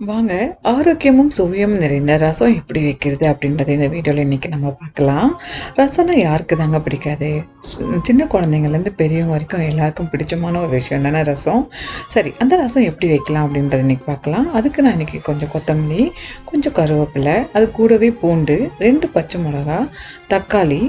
வாங்க ஆரோக்கியமும் சுவையும் நிறைந்த ரசம் எப்படி வைக்கிறது அப்படின்றத இந்த வீடியோவில் இன்றைக்கி நம்ம பார்க்கலாம். ரசம்னா யாருக்கு தாங்க பிடிக்காது சின்ன குழந்தைங்கள்லேருந்து பெரியவங்க வரைக்கும் எல்லாருக்கும் பிடிச்சமான ஒரு விஷயம் தானே ரசம்? சரி அந்த ரசம் எப்படி வைக்கலாம் அப்படின்றத இன்றைக்கி பார்க்கலாம். அதுக்கு நான் இன்றைக்கி கொஞ்சம் கொத்தமல்லி கொஞ்சம் கருவேப்பிலை அது கூடவே பூண்டு ரெண்டு பச்சை மிளகா தக்காளி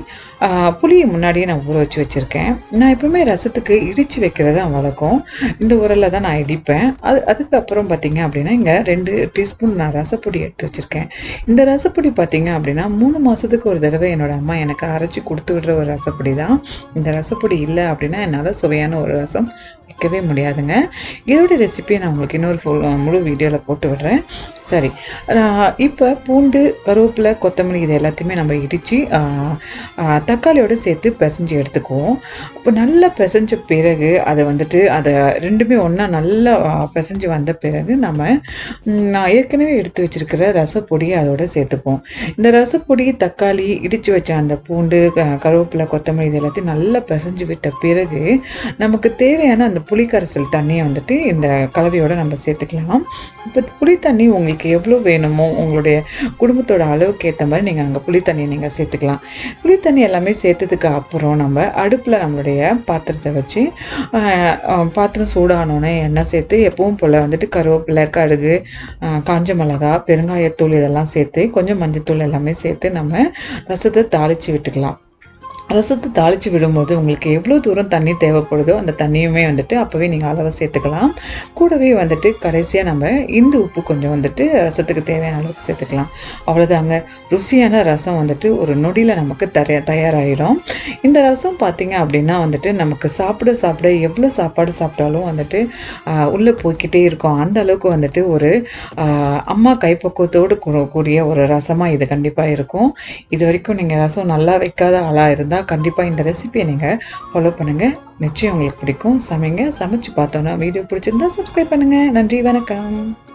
புளியை முன்னாடியே நான் ஊற வச்சு வச்சுருக்கேன். நான் எப்பவுமே ரசத்துக்கு இடித்து வைக்கிறது தான் வழக்கம். இந்த உரலில் தான் நான் இடிப்பேன். அது அதுக்கப்புறம் பார்த்திங்க அப்படின்னா இங்கே ரெண்டு டீஸ்பூன் நான் ரசப்பொடி எடுத்து வச்சுருக்கேன். இந்த ரசப்பொடி பார்த்திங்க அப்படின்னா மூணு மாதத்துக்கு ஒரு தடவை என்னோட அம்மா எனக்கு அரைச்சி கொடுத்து விடுற ஒரு ரசப்பொடி தான். இந்த ரசப்பொடி இல்லை அப்படின்னா என்னால் சுவையான ஒரு ரசம் வைக்கவே முடியாதுங்க. இதோட ரெசிபியை நான் உங்களுக்கு இன்னொரு ஃபோ முழு வீடியோவில் போட்டு விடுறேன். சரி. இப்போ பூண்டு கருவேப்பிலை கொத்தமல்லி இது எல்லாத்தையுமே நம்ம இடித்து தக்காளியோடு சேர்த்து பிசைஞ்சு எடுத்துக்குவோம். இப்போ நல்லா பிசைஞ்ச பிறகு அதை வந்துட்டு அதை ரெண்டுமே ஒன்றா நல்லா பிசைஞ்சு வந்த பிறகு நம்ம நான் ஏற்கனவே எடுத்து வச்சிருக்கிற ரசப்பொடியை அதோட சேர்த்துப்போம். இந்த ரசப்பொடி தக்காளி இடித்து வச்ச அந்த பூண்டு க- கருவேப்பிலை கொத்தமல்லி இது எல்லாத்தையும் நல்லா பிசைஞ்சு விட்ட பிறகு நமக்கு தேவையான அந்த புளிக்கரைசல் தண்ணியை வந்துட்டு இந்த கலவையோடு நம்ம சேர்த்துக்கலாம். இப்போ புளி தண்ணி உங்களுக்கு எவ்வளோ வேணுமோ உங்களுடைய குடும்பத்தோட அளவுக்கு ஏற்ற மாதிரி நீங்கள் அங்கே புளி தண்ணியை நீங்கள் சேர்த்துக்கலாம். புளி தண்ணி எல்லாமே சேர்த்ததுக்கு அப்புறம் நம்ம அடுப்பில் நம்மளுடைய பாத்திரத்தை வச்சு பாத்திரம் சூடானோடனே எண்ணெய் சேர்த்து எப்பவும் போல் வந்துட்டு கருவேப்பிலை கடுகு காஞ்ச மிளகா பெருங்காயத்தூள் இதெல்லாம் சேர்த்து கொஞ்சம் மஞ்சத்தூள் எல்லாமே சேர்த்து நம்ம ரசத்தை தாளித்து விட்டுக்கலாம். ரசத்தை தாளித்து விடும்போது உங்களுக்கு எவ்வளோ தூரம் தண்ணி தேவைப்படுதோ அந்த தண்ணியுமே வந்துட்டு அப்போவே நீங்கள் அளவை சேர்த்துக்கலாம். கூடவே வந்துட்டு கடைசியாக நம்ம இந்து உப்பு கொஞ்சம் வந்துட்டு ரசத்துக்கு தேவையான அளவுக்கு சேர்த்துக்கலாம். அவ்வளோதாங்க ருசியான ரசம் வந்துட்டு ஒரு நொடியில் நமக்கு தர தயாராகிடும் இந்த ரசம் பார்த்திங்க அப்படின்னா வந்துட்டு நமக்கு சாப்பிட சாப்பிட எவ்வளோ சாப்பாடு சாப்பிட்டாலும் வந்துட்டு உள்ளே போய்க்கிட்டே இருக்கும். அந்த அளவுக்கு வந்துட்டு ஒரு அம்மா கைப்பக்குவத்தோடு கூடிய ஒரு ரசமாக இது கண்டிப்பாக இருக்கும். இது வரைக்கும் நீங்கள் ரசம் நல்லா வைக்காத ஆளாக இருந்தால் கண்டிப்பாக இந்த ரெசிபியை நீங்கள் ஃபாலோ பண்ணுங்கள் நிச்சயம் உங்களுக்கு பிடிக்கும். சமைங்க சமைச்சு பார்த்தோன்னா வீடியோ பிடிச்சிருந்தா சப்ஸ்கிரைப் பண்ணுங்கள் நன்றி வணக்கம்.